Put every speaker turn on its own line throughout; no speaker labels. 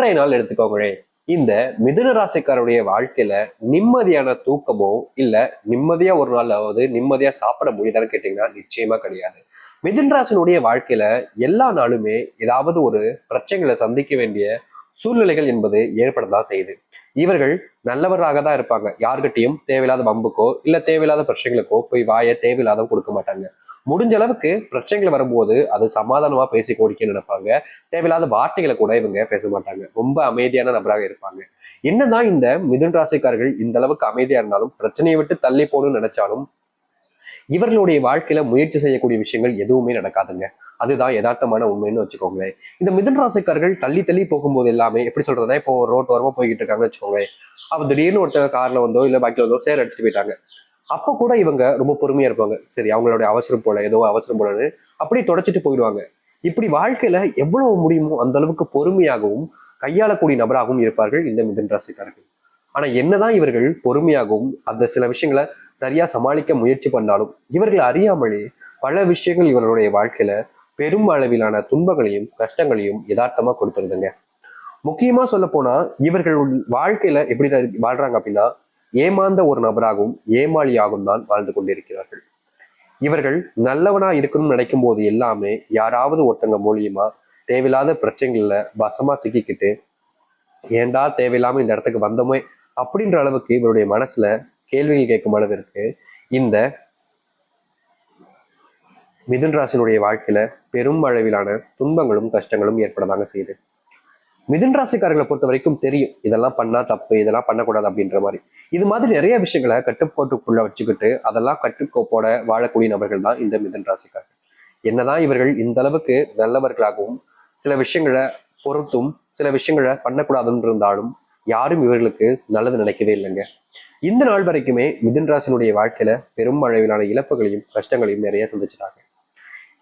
இன்றைய நாள் எடுத்துக்கோங்களேன் இந்த மிதுன ராசிக்காரருடைய வாழ்க்கையில நிம்மதியான தூக்கமோ இல்ல நிம்மதியா ஒரு நாளாவது நிம்மதியா சாப்பிட முடியுதான்னு கேட்டீங்கன்னா நிச்சயமா கிடையாது. மிதுன் ராசினுடைய வாழ்க்கையில எல்லா நாளுமே ஏதாவது ஒரு பிரச்சனைகளை சந்திக்க வேண்டிய சூழ்நிலைகள் என்பது ஏற்படதான் செய்யுது. இவர்கள் நல்லவராக தான் இருப்பாங்க. யார்கிட்டையும் தேவையில்லாத வம்புக்கோ இல்ல தேவையில்லாத பிரச்சனைகளுக்கோ போய் வாயை தேவையில்லாத கொடுக்க மாட்டாங்க. முடிஞ்ச அளவுக்கு பிரச்சனைகள் வரும்போது அது சமாதானமா பேசி கோடிக்க நினைப்பாங்க. தேவையில்லாத வார்த்தைகளை கூட இவங்க பேச மாட்டாங்க. ரொம்ப அமைதியான நபராக இருப்பாங்க. என்னதான் இந்த மிதுன் ராசிக்காரர்கள் இந்த அளவுக்கு அமைதியா இருந்தாலும் பிரச்சனையை விட்டு தள்ளி போகணும்னு நினைச்சாலும் இவர்களுடைய வாழ்க்கையில முயற்சி செய்யக்கூடிய விஷயங்கள் எதுவுமே நடக்காதுங்க. அதுதான் யதார்த்தமான உண்மைன்னு வச்சுக்கோங்களேன். இந்த மிதுன் ராசிக்காரர்கள் தள்ளி தள்ளி போகும்போது எல்லாமே எப்படி சொல்றதுன்னா இப்போ ஒரு ரோட் ஓரமா போய்கிட்டு இருக்காங்கன்னு வச்சுக்கோங்களேன். அவன் திடீர்னு ஒருத்தர் கார்ல வந்தோ இல்ல பைக்ல வந்தோ சேர் அடிச்சுட்டு போயிட்டாங்க. அப்ப கூட இவங்க ரொம்ப பொறுமையா இருப்பாங்க. சரி அவங்களுடைய அவசரம் போல ஏதோ அவசரம் போலன்னு அப்படியே தொடச்சிட்டு போயிடுவாங்க. இப்படி வாழ்க்கையில எவ்வளவு முடியுமோ அந்த அளவுக்கு பொறுமையாகவும் கையாளக்கூடிய நபராகவும் இருப்பார்கள் இந்த மிதன் ராசிக்காரர்கள். ஆனா என்னதான் இவர்கள் பொறுமையாகவும் அந்த சில விஷயங்களை சரியா சமாளிக்க முயற்சி பண்ணாலும் இவர்கள் அறியாமலே பல விஷயங்கள் இவர்களுடைய வாழ்க்கையில பெரும் அளவிலான துன்பங்களையும் கஷ்டங்களையும் யதார்த்தமா கொடுத்துருதுங்க. முக்கியமா சொல்ல போனா இவர்கள் வாழ்க்கையில எப்படி வாழ்றாங்க அப்படின்னா ஏமாந்த ஒரு நபராகவும் ஏமாளியாகவும் தான் வாழ்ந்து கொண்டிருக்கிறார்கள். இவர்கள் நல்லவனா இருக்கணும்னு நினைக்கும் போது எல்லாமே யாராவது ஒருத்தங்க மூலியமா தேவையில்லாத பிரச்சனைகள்ல வசமா சிக்கிக்கிட்டு ஏண்டா தேவையில்லாம இந்த இடத்துக்கு வந்தோமே? அப்படின்ற அளவுக்கு இவருடைய மனசுல கேள்விகள் கேட்கும் அளவிற்கு இந்த மிதுன் ராசினுடைய வாழ்க்கையில பெரும் அளவிலான துன்பங்களும் கஷ்டங்களும் ஏற்படதாங்க செய்யுது. மிதின் ராசிக்காரர்களை பொறுத்த வரைக்கும் தெரியும் இதெல்லாம் பண்ணா தப்பு இதெல்லாம் பண்ணக்கூடாது அப்படின்ற மாதிரி. இது மாதிரி நிறைய விஷயங்களை கட்டுப்பாட்டுக்குள்ள வச்சுக்கிட்டு அதெல்லாம் கட்டுக்கோப்போட வாழக்கூடிய நபர்கள் தான் இந்த மிதுன் ராசிக்காரர்கள். என்னதான் இவர்கள் இந்த அளவுக்கு நல்லவர்களாகவும் சில விஷயங்களை பொறுத்தும் சில விஷயங்களை பண்ணக்கூடாதுன்னு இருந்தாலும் யாரும் இவர்களுக்கு நல்லது நினைக்கவே இல்லைங்க. இந்த நாள் வரைக்குமே மிதுன் ராசினுடைய வாழ்க்கையில பெரும் அளவிலான இழப்புகளையும் கஷ்டங்களையும் நிறைய சந்திச்சிட்டாங்க.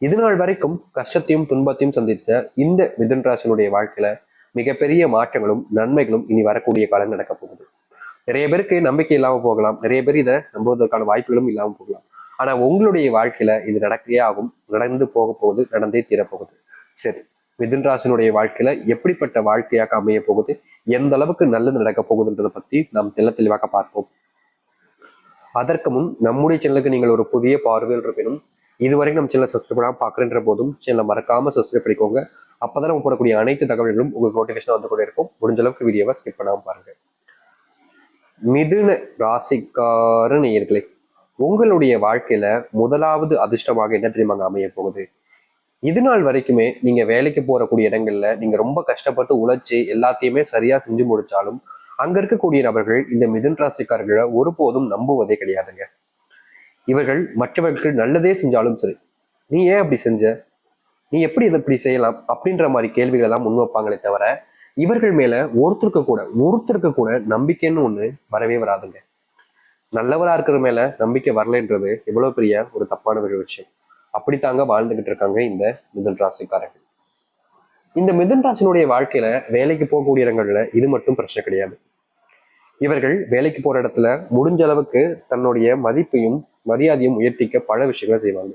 இது நாள் வரைக்கும் கஷ்டத்தையும் துன்பத்தையும் சந்தித்த இந்த மிதுன் ராசினுடைய வாழ்க்கையில மிகப்பெரிய மாற்றங்களும் நன்மைகளும் இனி வரக்கூடிய காலம் நடக்க போகுது. நிறைய பேருக்கு நம்பிக்கை இல்லாமல் போகலாம். நிறைய பேர் இதை நம்புவதற்கான வாய்ப்புகளும் இல்லாமல் போகலாம். ஆனா உங்களுடைய வாழ்க்கையில இது நடக்கையே ஆகும். நடந்து போக போகுது நடந்தே தீரப்போகுது. சரி மிதுன் ராசினுடைய வாழ்க்கையில எப்படிப்பட்ட வாழ்க்கையாக அமைய போகுது? எந்த அளவுக்கு நல்லது நடக்க போகுதுன்றதை பத்தி நாம் தெல்ல தெளிவாக பார்ப்போம். அதற்கு முன் நம்முடைய சேனலுக்கு நீங்கள் ஒரு புதிய பார்வையில் இருப்பினும் இதுவரைக்கும் நம்ம சேனல் சப்ஸ்கிரைப் பண்ணாமல் பார்க்குறன்ற போதும் சேனலை மறக்காம சப்ஸ்கிரைப் பண்ணிக்கோங்க. அப்பதான் நம்ம போடக்கூடிய அனைத்து தகவல்களும் உங்களுக்கு நோட்டிஃபிகேஷன் வந்து கொண்டே இருக்கும். முடிஞ்ச அளவுக்கு வீடியோவை ஸ்கிப் பண்ணாமல் பாருங்க. மிதுன ராசிக்கார நேயர்களே உங்களுடைய வாழ்க்கையில முதலாவது அதிர்ஷ்டமாக என்ன தெரியுமாங்க அமைய போகுது? இது நாள் வரைக்குமே நீங்க வேலைக்கு போறக்கூடிய இடங்கள்ல நீங்க ரொம்ப கஷ்டப்பட்டு உழைச்சி எல்லாத்தையுமே சரியா செஞ்சு முடிச்சாலும் அங்க இருக்கக்கூடிய நபர்கள் இந்த மிதுன் ராசிக்காரர்களை ஒருபோதும் நம்புவதே கிடையாதுங்க. இவர்கள் மற்றவர்களுக்கு நல்லதே செஞ்சாலும் சரி. நீ ஏன் அப்படி செஞ்ச? நீ எப்படி இதை இப்படி செய்யலாம்? அப்படின்ற மாதிரி கேள்விகள் எல்லாம் முன்வைப்பாங்களே தவிர இவர்கள் மேல ஒருத்தருக்கு கூட ஒருத்தருக்கு கூட நம்பிக்கைன்னு ஒண்ணு வரவே வராதுங்க. நல்லவரா இருக்கிற மேல நம்பிக்கை வரலைன்றது எவ்வளவு பெரிய ஒரு தப்பான ஒரு விஷயம் அப்படித்தாங்க வாழ்ந்துகிட்டு இருக்காங்க இந்த மிதுன் ராசிக்காரர்கள். இந்த மிதன் ராசினுடைய வாழ்க்கையில வேலைக்கு போகக்கூடிய இடங்கள்ல இது மட்டும் பிரச்சனை கிடையாது. இவர்கள் வேலைக்கு போற இடத்துல முடிஞ்ச அளவுக்கு தன்னுடைய மதிப்பையும் மரியாதையும் உயர்த்திக்க பல விஷயங்களை செய்வாங்க.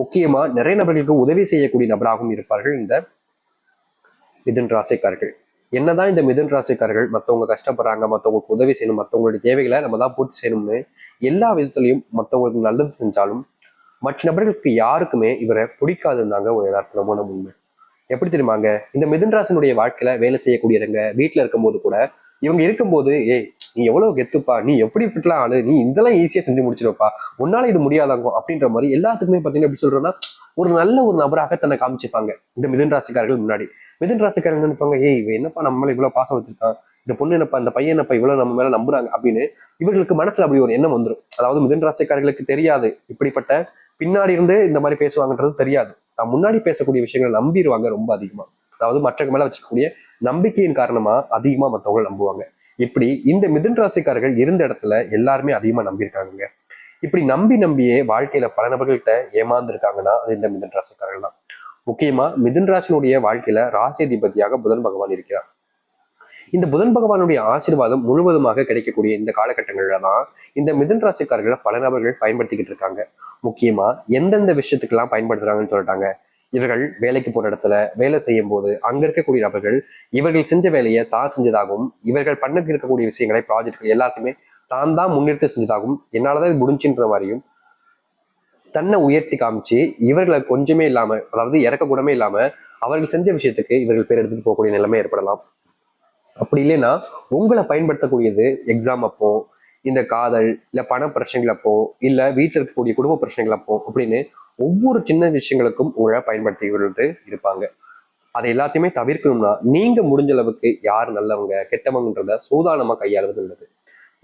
முக்கியமா நிறைய நபர்களுக்கு உதவி செய்யக்கூடிய நபராகவும் இருப்பார்கள் இந்த மிதுன் ராசிக்காரர்கள். என்னதான் இந்த மிதுன் ராசிக்காரர்கள் மற்றவங்க கஷ்டப்படுறாங்க மற்றவங்களுக்கு உதவி செய்யணும் மற்றவங்களுடைய தேவைகளை நம்ம தான் பூர்த்தி செய்யணும்னு எல்லா விதத்துலையும் மற்றவங்களுக்கு நல்லது செஞ்சாலும் மற்ற நபர்களுக்கு யாருக்குமே இவரை பிடிக்காதுன்னாங்க ஒரு யதார்த்தமான உண்மை. எப்படி தெரியுமாங்க? இந்த மிதுன் ராசினுடைய வாழ்க்கையில வேலை செய்யக்கூடிய இடங்க வீட்டுல இருக்கும்போது கூட இவங்க இருக்கும்போது ஏய் நீ எவ்வளவு கெத்துப்பா? நீ எப்படி இப்படிலாம் ஆளு? நீ இதெல்லாம் ஈஸியா செஞ்சு முடிச்சிருப்பா உன்னால இது முடியாதாங்க? அப்படின்ற மாதிரி எல்லாத்துக்குமே பாத்தீங்கன்னா எப்படி சொல்றேன்னா ஒரு நல்ல ஒரு நபராக தன்னை காமிச்சிப்பாங்க. இந்த மிதன் ராசிக்காரர்கள் முன்னாடி. மிதுன் ராசிக்காரங்க நினைப்பாங்க? ஏய் இவன் என்னப்பா நம்மள இவ்வளவு பாசம் வச்சிருக்கான்? இந்த பொண்ணு என்னப்பா இந்த பையன் என்னப்பா இவ்வளவு நம்ம மேல நம்புறாங்க? அப்படின்னு இவர்களுக்கு மனசுல அப்படி ஒரு எண்ணம் வந்துடும் அதாவது மிதுன் ராசிக்காரர்களுக்கு தெரியாது. இப்படிப்பட்ட பின்னாடி இருந்து இந்த மாதிரி பேசுவாங்கன்றது தெரியாது. நான் முன்னாடி பேசக்கூடிய விஷயங்களை நம்பிடுவாங்க ரொம்ப அதிகமா. அதாவது மற்றவங்க மேல வச்சுக்கக்கூடிய நம்பிக்கையின் காரணமா அதிகமா மற்றவங்க நம்புவாங்க. இப்படி இந்த மிதுன் ராசிக்காரர்கள் இருந்த இடத்துல எல்லாருமே அதிகமா நம்பியிருக்காங்க இப்படி நம்பி நம்பியே வாழ்க்கையில பல நபர்கள்ட்ட ஏமாந்துருக்காங்கன்னா அது இந்த மிதன் ராசிக்காரர்கள் தான். முக்கியமா மிதுன் ராசினுடைய வாழ்க்கையில ராசியதிபதியாக புதன் பகவான் இருக்கிறார். இந்த புதன் பகவானுடைய ஆசீர்வாதம் முழுவதுமாக கிடைக்கக்கூடிய இந்த காலகட்டங்கள்ல தான் இந்த மிதுன் ராசிக்காரர்களை பல நபர்கள் பயன்படுத்திக்கிட்டு இருக்காங்க. முக்கியமா எந்தெந்த விஷயத்துக்கெல்லாம் பயன்படுத்துறாங்கன்னு சொல்லிட்டாங்க. இவர்கள் வேலைக்கு போற இடத்துல வேலை செய்யும் போது அங்க இருக்கக்கூடிய நபர்கள் இவர்கள் செஞ்ச வேலையை தான் செஞ்சதாகவும் இவர்கள் பண்ண இருக்கக்கூடிய விஷயங்களை ப்ராஜெக்ட்கள் எல்லாத்தையுமே தான் தான் முன்னிறுத்தி செஞ்சதாகவும் என்னாலதான் இது முடிஞ்சுன்ற மாதிரியும் தன்னை உயர்த்தி காமிச்சு இவர்களை கொஞ்சமே இல்லாம அதாவது இறக்க கூடமே இல்லாம அவர்கள் செஞ்ச விஷயத்துக்கு இவர்கள் பேர் எடுத்துட்டு போகக்கூடிய நிலைமை ஏற்படலாம். அப்படி இல்லைன்னா உங்களை பயன்படுத்தக்கூடியது எக்ஸாம் அப்போ இந்த காதல் இல்ல பண பிரச்சனைகள் அப்போ இல்ல வீட்டில் இருக்கக்கூடிய குடும்ப பிரச்சனைகளப்போ அப்படின்னு ஒவ்வொரு சின்ன விஷயங்களுக்கும் உங்களை பயன்படுத்திக்கிட்டு இருப்பாங்க. அதை எல்லாத்தையுமே தவிர்க்கணும்னா நீங்க முடிஞ்ச அளவுக்கு யார் நல்லவங்க கெட்டவங்கன்றத சூதானமா கையாளுவது நல்லது.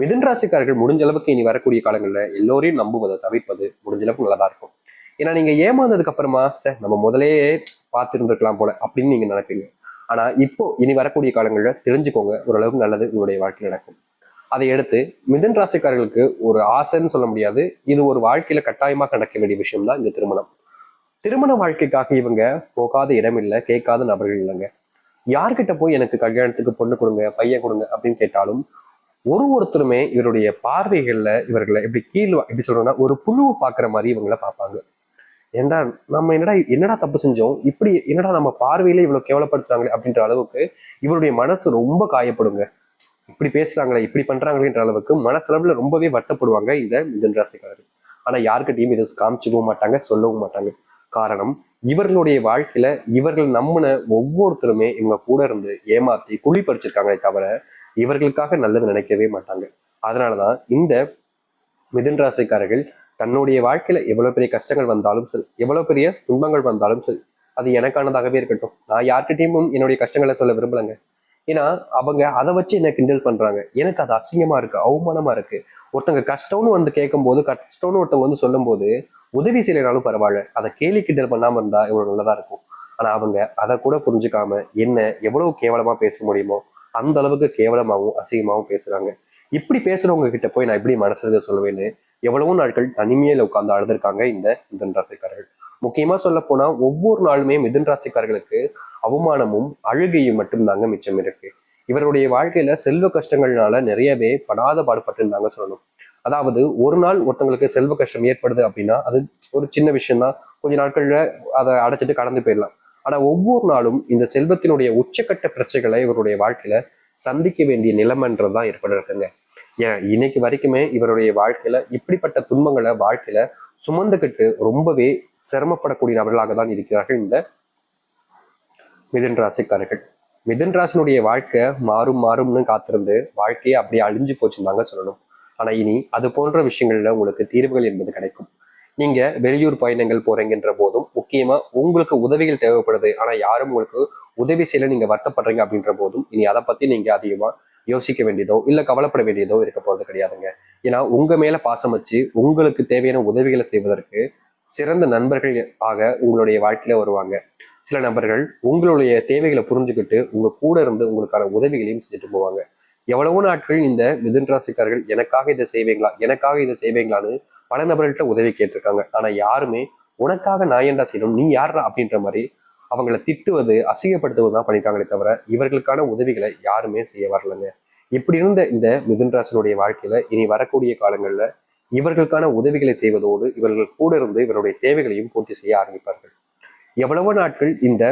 மிதன் ராசிக்காரர்கள் முடிஞ்ச அளவுக்கு இனி வரக்கூடிய காலங்களில் எல்லோரையும் நம்புவதை தவிர்ப்பது முடிஞ்ச அளவுக்கு நல்லதா இருக்கும். ஏன்னா நீங்க ஏமாந்ததுக்கு அப்புறமா சார் நம்ம முதலே பார்த்துருந்துருக்கலாம் போல அப்படின்னு நீங்க நினைப்பீங்க. ஆனா இப்போ இனி வரக்கூடிய காலங்களில் தெரிஞ்சுக்கோங்க ஓரளவுக்கு நல்லது உங்களுடைய வாழ்க்கை நடக்கும். அதை எடுத்து மிதன் ராசிக்காரர்களுக்கு ஒரு ஆசைன்னு சொல்ல முடியாது. இது ஒரு வாழ்க்கையில கட்டாயமாக நடக்க வேண்டிய விஷயம் தான் இந்த திருமணம். திருமண வாழ்க்கைக்காக இவங்க போகாத இடம் இல்லை கேட்காத நபர்கள் இல்லைங்க. யார்கிட்ட போய் எனக்கு கல்யாணத்துக்கு பொண்ணு கொடுங்க பையன் கொடுங்க அப்படின்னு கேட்டாலும் ஒரு ஒருத்தருமே இவருடைய பார்வைகள்ல இவர்களை எப்படி கீழ் எப்படி சொல்றோம்னா ஒரு புழுவை பார்க்குற மாதிரி இவங்கள பார்ப்பாங்க. ஏண்டா நம்ம என்னடா என்னடா தப்பு செஞ்சோம்? இப்படி என்னடா நம்ம பார்வையில இவ்வளவு கேவலப்படுத்துறாங்களே அப்படின்ற அளவுக்கு இவருடைய மனசு ரொம்ப காயப்படுங்க. இப்படி பேசுறாங்களே இப்படி பண்றாங்களேன்ற அளவுக்கு மனசளவுல ரொம்பவே வட்டப்படுவாங்க இந்த மிதன் ராசிக்காரர் ஆனா யாருக்கிட்டையும் இதை காமிச்சுக்கவும் மாட்டாங்க சொல்லவும் மாட்டாங்க. காரணம் இவர்களுடைய வாழ்க்கையில இவர்கள் நம்முன ஒவ்வொருத்தருமே இவங்க கூட இருந்து ஏமாத்தி குழி பறிச்சிருக்காங்களே தவிர இவர்களுக்காக நல்லது நினைக்கவே மாட்டாங்க. அதனாலதான் இந்த மிதுன் ராசிக்காரர்கள் தன்னுடைய வாழ்க்கையில எவ்வளவு பெரிய கஷ்டங்கள் வந்தாலும் சரி எவ்வளவு பெரிய துன்பங்கள் வந்தாலும் சரி அது எனக்கானதாகவே இருக்கட்டும். நான் யார்கிட்டயும் என்னுடைய கஷ்டங்களை சொல்ல விரும்பலைங்க. ஏன்னா அவங்க அதை வச்சு என்ன கிண்டல் பண்றாங்க? எனக்கு அது அசிங்கமா இருக்கு அவமானமா இருக்கு. ஒருத்தங்க கஷ்டம்னு வந்து கேட்கும் போது கஷ்டம்னு ஒருத்தவங்க வந்து சொல்லும் போது உதவி செய்யலைனாலும் பரவாயில்ல. அதை கேலி கிண்டல் பண்ணாம இருந்தா இவ்வளவு நல்லதா இருக்கும். ஆனா அவங்க அதை கூட புரிஞ்சுக்காம என்ன எவ்வளவு கேவலமா பேச முடியுமோ அந்த அளவுக்கு கேவலமாகவும் அசிங்கமாகவும் பேசுறாங்க. இப்படி பேசுறவங்க கிட்ட போய் நான் எப்படி மனசுல சொல்லுவேன்னு எவ்வளவோ நாட்கள் தனிமையில உட்கார்ந்து அழுதுருக்காங்க இந்த மிதன் ராசிக்காரர்கள். முக்கியமா சொல்ல போனா ஒவ்வொரு நாளுமே மிதன் ராசிக்காரர்களுக்கு அவமானமும் அழுகையும் மட்டும்தாங்க மிச்சம் இருக்கு. இவருடைய வாழ்க்கையில செல்வ கஷ்டங்கள்னால நிறையவே படாத பாடுபட்டிருந்தாங்க சொல்லணும். அதாவது ஒரு நாள் ஒருத்தங்களுக்கு செல்வ கஷ்டம் ஏற்படுது அப்படின்னா அது ஒரு சின்ன விஷயம் தான் கொஞ்ச நாட்கள்ல அதை அடைச்சிட்டு கடந்து போயிடலாம். ஆனா ஒவ்வொரு நாளும் இந்த செல்வத்தினுடைய உச்சக்கட்ட பிரச்சனைகளை இவருடைய வாழ்க்கையில சந்திக்க வேண்டிய நிலைமைன்றதுதான் ஏற்படுறதுங்க ஏன்? இன்னைக்கு வரைக்குமே இவருடைய வாழ்க்கையில இப்படிப்பட்ட துன்பங்களை வாழ்க்கையில சுமந்துக்கிட்டு ரொம்பவே சிரமப்படக்கூடிய நபர்களாக தான் இருக்கிறார்கள். இந்த மிதுன் ராசிக்காரர்கள். மிதன் ராசினுடைய வாழ்க்கை மாறும் மாறும்னு காத்திருந்து வாழ்க்கையை அப்படியே அழிஞ்சு போச்சுன்னு சொல்லணும். ஆனா இனி அது போன்ற விஷயங்கள்ல உங்களுக்கு தீர்வுகள் என்பது கிடைக்கும். நீங்க வெளியூர் பயணங்கள் போறீங்கன்ற போதும் முக்கியமா உங்களுக்கு உதவிகள் தேவைப்படுது. ஆனா யாரும் உங்களுக்கு உதவி செய்யல நீங்க வருத்தப்படுறீங்க அப்படின்ற போதும் இனி அதை பத்தி நீங்க அதிகமா யோசிக்க வேண்டியதோ இல்ல கவலைப்பட வேண்டியதோ இருக்க போறது கிடையாதுங்க. ஏன்னா உங்க மேல பாசம் வச்சு உங்களுக்கு தேவையான உதவிகளை செய்வதற்கு சிறந்த நண்பர்கள் ஆக உங்களுடைய வாழ்க்கையில வருவாங்க. சில நபர்கள் உங்களுடைய தேவைகளை புரிஞ்சுக்கிட்டு உங்க கூட இருந்து உங்களுக்கான உதவிகளையும் செஞ்சுட்டு போவாங்க. எவ்வளவோ நாட்கள் இந்த மிதுன் ராசிக்காரர்கள் எனக்காக இதை செய்வீங்களா எனக்காக இதை செய்வீங்களான்னு பல நபர்கள்ட்ட உதவி கேட்டிருக்காங்க. ஆனா யாருமே உனக்காக நான் என்ன செய்யணும் நீ யாரா அப்படின்ற மாதிரி அவங்கள திட்டுவது அசிங்கப்படுத்துவது தான் பண்ணிட்டாங்களே தவிர இவர்களுக்கான உதவிகளை யாருமே செய்ய வரலங்க. இப்படி இருந்த இந்த மிதுன்ராசனுடைய வாழ்க்கையில இனி வரக்கூடிய காலங்கள்ல இவர்களுக்கான உதவிகளை செய்வதோடு இவர்கள் கூட இருந்து இவருடைய தேவைகளையும் பூர்த்தி செய்ய ஆரம்பிப்பார்கள். எவ்வளவோ நாட்கள் இந்த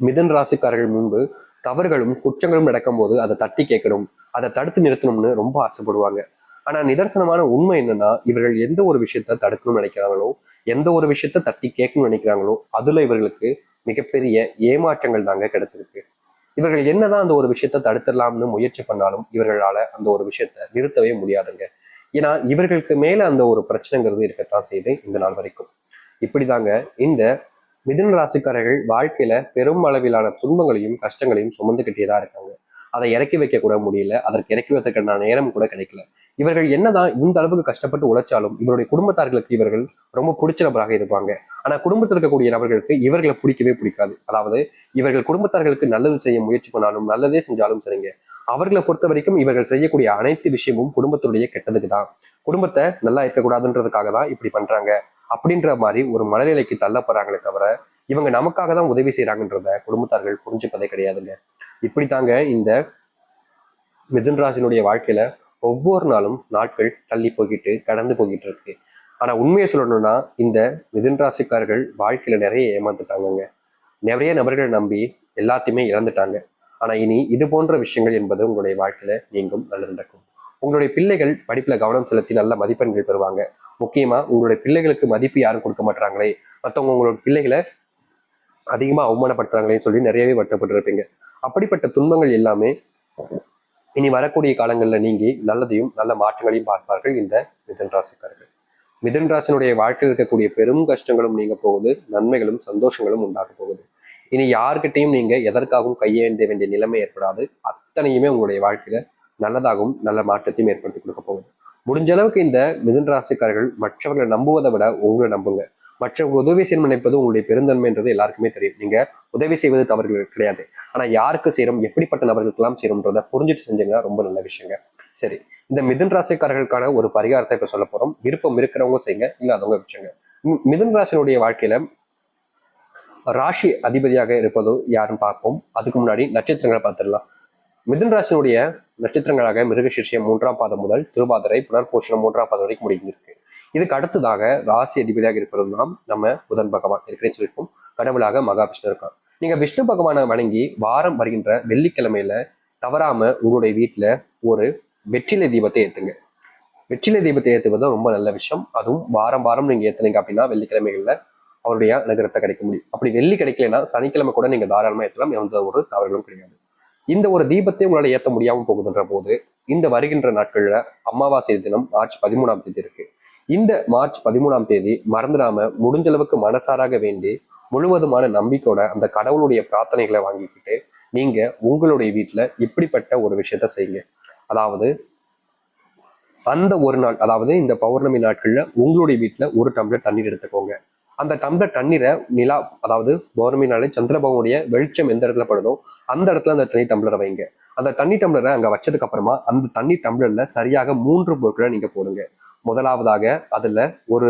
மிதன் ராசிக்காரர்கள் முன்பு தவறுகளும் குற்றங்களும் நடக்கும்போது அதை தட்டி கேட்கணும் அதை தடுத்து நிறுத்தணும்னு ரொம்ப ஆசைப்படுவாங்க. ஆனா நிதர்சனமான உண்மை என்னன்னா இவர்கள் எந்த ஒரு விஷயத்த தடுக்கணும்னு நினைக்கிறாங்களோ எந்த ஒரு விஷயத்த தட்டி கேட்கணும்னு நினைக்கிறாங்களோ அதுல இவர்களுக்கு மிகப்பெரிய ஏமாற்றங்கள் தாங்க கிடைச்சிருக்கு. இவர்கள் என்னதான் அந்த ஒரு விஷயத்த தடுத்துடலாம்னு முயற்சி பண்ணாலும் இவர்களால அந்த ஒரு விஷயத்த நிறுத்தவே முடியாதுங்க. ஏன்னா இவர்களுக்கு மேல அந்த ஒரு பிரச்சனைங்கிறது இருக்கத்தான் செய்யுது இந்த நாள் வரைக்கும். இப்படிதாங்க இந்த மிதுன ராசிக்காரர்கள் வாழ்க்கையில பெரும் அளவிலான துன்பங்களையும் கஷ்டங்களையும் சுமந்துக்கிட்டே தான் இருக்காங்க. அதை இறக்கி வைக்க கூட முடியல. அதற்கு இறக்கி வைத்ததுக்கான நேரம் கூட கிடைக்கல. இவர்கள் என்னதான் இந்த அளவுக்கு கஷ்டப்பட்டு உழைச்சாலும் இவருடைய குடும்பத்தார்களுக்கு இவர்கள் ரொம்ப பிடிச்ச நபராக இருப்பாங்க. ஆனா குடும்பத்தில் இருக்கக்கூடிய நபர்களுக்கு இவர்களை பிடிக்கவே பிடிக்காது. அதாவது இவர்கள் குடும்பத்தார்களுக்கு நல்லது செய்ய முயற்சி பண்ணாலும் நல்லதே செஞ்சாலும் சரிங்க. அவர்களை பொறுத்த வரைக்கும் இவர்கள் செய்யக்கூடிய அனைத்து விஷயமும் குடும்பத்துடைய கெட்டதுக்கு தான். குடும்பத்தை நல்லா இருக்கக்கூடாதுன்றதுக்காக தான் இப்படி பண்றாங்க. அப்படின்ற மாதிரி ஒரு மனநிலைக்கு தள்ளப்படுறாங்களே தவிர இவங்க நமக்காக தான் உதவி செய்யறாங்கன்றத குடும்பத்தார்கள் புரிஞ்சுப்பதே கிடையாதுங்க. இப்படித்தாங்க இந்த மிதுன் ராசினுடைய வாழ்க்கையில ஒவ்வொரு நாளும் நாட்கள் தள்ளி போய்கிட்டு கடந்து போய்கிட்டு இருக்கு. ஆனா உண்மையை சொல்லணும்னா இந்த மிதுன் ராசிக்காரர்கள் வாழ்க்கையில நிறைய ஏமாந்துட்டாங்கங்க. நிறைய நபர்களை நம்பி எல்லாத்தையுமே இழந்துட்டாங்க. ஆனா இனி இது போன்ற விஷயங்கள் என்பது உங்களுடைய வாழ்க்கையில நீங்கும் நல்லது நடக்கும். உங்களுடைய பிள்ளைகள் படிப்புல கவனம் செலுத்தி நல்ல மதிப்பெண்கள் பெறுவாங்க. முக்கியமா உங்களுடைய பிள்ளைகளுக்கு மதிப்பு யாரும் கொடுக்க மாட்டாங்களே மற்றவங்க உங்களோட பிள்ளைகளை அதிகமா அவமானப்படுத்துறாங்களேன்னு சொல்லி நிறையவே வருத்தப்பட்டிருப்பீங்க. அப்படிப்பட்ட துன்பங்கள் எல்லாமே இனி வரக்கூடிய காலங்களில் நீங்கி நல்லதையும் நல்ல மாற்றங்களையும் பார்ப்பார்கள் இந்த மிதன் ராசிக்காரர்கள். மிதன் ராசினுடைய வாழ்க்கையில் இருக்கக்கூடிய பெரும் கஷ்டங்களும் நீங்க போகுது நன்மைகளும் சந்தோஷங்களும் உண்டாக போகுது. இனி யார்கிட்டையும் நீங்க எதற்காகவும் கையேந்த வேண்டிய நிலைமை ஏற்படாது. அத்தனையுமே உங்களுடைய வாழ்க்கையில நல்லதாகவும் நல்ல மாற்றத்தையும் ஏற்படுத்தி கொடுக்க போகுது. முடிஞ்ச அளவுக்கு இந்த மிதுன் ராசிக்காரர்கள் மற்றவர்களை நம்புவதை விட உங்களை நம்புங்க. மற்றவங்க உதவி செய்யணும் நினைப்பது உங்களுடைய பெருந்தன்மைன்றது எல்லாருக்குமே தெரியும். நீங்க உதவி செய்வது தவறுகள் கிடையாது. ஆனா யாருக்கு செய்யறோம் எப்படிப்பட்ட நபர்களுக்கெல்லாம் செய்யறோம்ன்றத புரிஞ்சுட்டு செஞ்சீங்கன்னா ரொம்ப நல்ல விஷயங்க. சரி இந்த மிதுன் ராசிக்காரர்களுக்கான ஒரு பரிகாரத்தை இப்ப சொல்ல போறோம். விருப்பம் இருக்கிறவங்க செய்யுங்க இல்லாதவங்க வச்சுங்க மிதன் மிதுன் ராசினுடைய வாழ்க்கையில ராசி அதிபதியாக இருப்பதோ யாருன்னு பார்ப்போம். அதுக்கு முன்னாடி நட்சத்திரங்களை பார்த்துடலாம். மிதுன் ராசினுடைய நட்சத்திரங்களாக மிருகசிருஷ்யம் மூன்றாம் பாதம் முதல் திருவாதிரை புனர்போஷணம் மூன்றாம் பாதம் வரைக்கும் முடிஞ்சிருக்கு இதுக்கு அடுத்ததாக ராசி அதிபதியாக இருப்பது தான் நம்ம புதன் பகவான் இருக்கிறேன்னு சொல்லியிருக்கோம் கடவுளாக மகாவிஷ்ணு இருக்கான் நீங்க விஷ்ணு பகவானை வணங்கி வாரம் வருகின்ற வெள்ளிக்கிழமையில தவறாம உங்களுடைய வீட்டுல ஒரு வெற்றிலை தீபத்தை ஏத்துங்க. வெற்றிலை தீபத்தை ஏத்துவது ரொம்ப நல்ல விஷயம். அதுவும் வாரம் வாரம் நீங்க ஏத்துனீங்க அப்படின்னா வெள்ளிக்கிழமைகள்ல அவருடைய அனுகிரகத்தை கிடைக்க முடியும். அப்படி வெள்ளி கிடைக்கலன்னா சனிக்கிழமை கூட நீங்க தாராளமா ஏற்றலாம் எந்த ஒரு தவறுகளும் கிடையாது. இந்த ஒரு தீபத்தை உங்களால ஏத்த முடியாமல் போகுதுன்ற போது இந்த வருகின்ற நாட்கள்ல அமாவாசை தினம் மார்ச் பதிமூணாம் தேதி இருக்கு. இந்த மார்ச் பதிமூணாம் தேதி மறந்துடாம முடிஞ்ச அளவுக்கு மனசாராக வேண்டி முழுவதுமான நம்பிக்கையோட அந்த கடவுளுடைய பிரார்த்தனைகளை வாங்கிக்கிட்டு நீங்க உங்களுடைய வீட்டுல இப்படிப்பட்ட ஒரு விஷயத்த செய்யுங்க. அதாவது அந்த ஒரு நாள் அதாவது இந்த பௌர்ணமி நாட்கள்ல உங்களுடைய வீட்டுல ஒரு டம்ளர் தண்ணீர் எடுத்துக்கோங்க. அந்த டம்ளர் தண்ணீரை நிலா அதாவது பௌர்ணமினாலே சந்திரபகவனுடைய வெளிச்சம் எந்த இடத்துல படுதோ அந்த இடத்துல அந்த தண்ணி டம்ளரை வைங்க. அந்த தண்ணி டம்ளரை அங்கே வச்சதுக்கு அப்புறமா அந்த தண்ணி டம்ளர்ல சரியாக மூன்று பொருட்களை நீங்க போடுங்க. முதலாவதாக அதுல ஒரு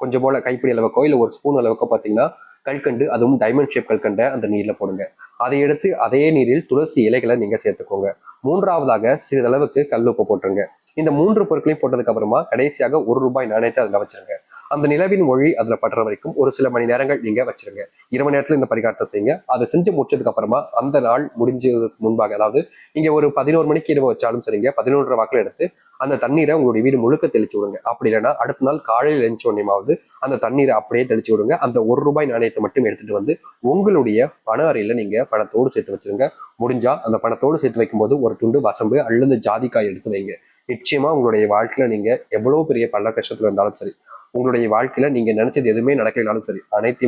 கொஞ்சம் போல கைப்பிடி அளவுக்கோ இல்லை ஒரு ஸ்பூன் அளவுக்கோ பார்த்தீங்கன்னா கல்கண்டு அதுவும் டைமண்ட் ஷேப் கல்கண்டை அந்த நீரில் போடுங்க. அதை எடுத்து அதே நீரில் துளசி இலைகளை நீங்க சேர்த்துக்கோங்க. மூன்றாவதாக சிறிதளவுக்கு கல்லுப்பு போட்டுருங்க. இந்த மூன்று பொருட்களையும் போட்டதுக்கு அப்புறமா கடைசியாக ஒரு ரூபாய் நாணயத்தை அதுல வச்சிருங்க. அந்த நிலவின் ஒளி அதுல படுற வரைக்கும் ஒரு சில மணி நேரங்கள் நீங்க வச்சிருங்க. இரவு நேரத்துல இந்த பரிகாரத்தை செய்யுங்க. அதை செஞ்சு முடிச்சதுக்கு அப்புறமா அந்த நாள் முடிஞ்சதுக்கு முன்பாக அதாவது நீங்க ஒரு பதினோரு மணிக்கு இரவு வச்சாலும் சரிங்க பதினொன்றரை வாக்கில் எடுத்து அந்த தண்ணீரை உங்களுடைய வீடு முழுக்க தெளிச்சு விடுங்க. அப்படி இல்லைன்னா அடுத்த நாள் காலையில் எழுந்த உடனேமாவது அந்த தண்ணீரை அப்படியே தெளிச்சு விடுங்க. அந்த ஒரு ரூபாய் நாணயத்தை மட்டும் எடுத்துட்டு வந்து உங்களுடைய பண அறையில நீங்க பணத்தோடு சேர்த்து வச்சிருங்க. முடிஞ்சா அந்த பணத்தோடு சேர்த்து வைக்கும்போது ஒரு துண்டு வசம்பு அல்லது ஜாதிக்காய் எடுத்து வைங்க. நிச்சயமா உங்களுடைய வாழ்க்கையில நீங்க எவ்வளவு பெரிய பள்ள கஷ்டத்துல இருந்தாலும் சரி உங்களுடைய வாழ்க்கையில நீங்க நினைச்சது எதுவுமே நடக்கலைனாலும் சரி அனைத்தையும்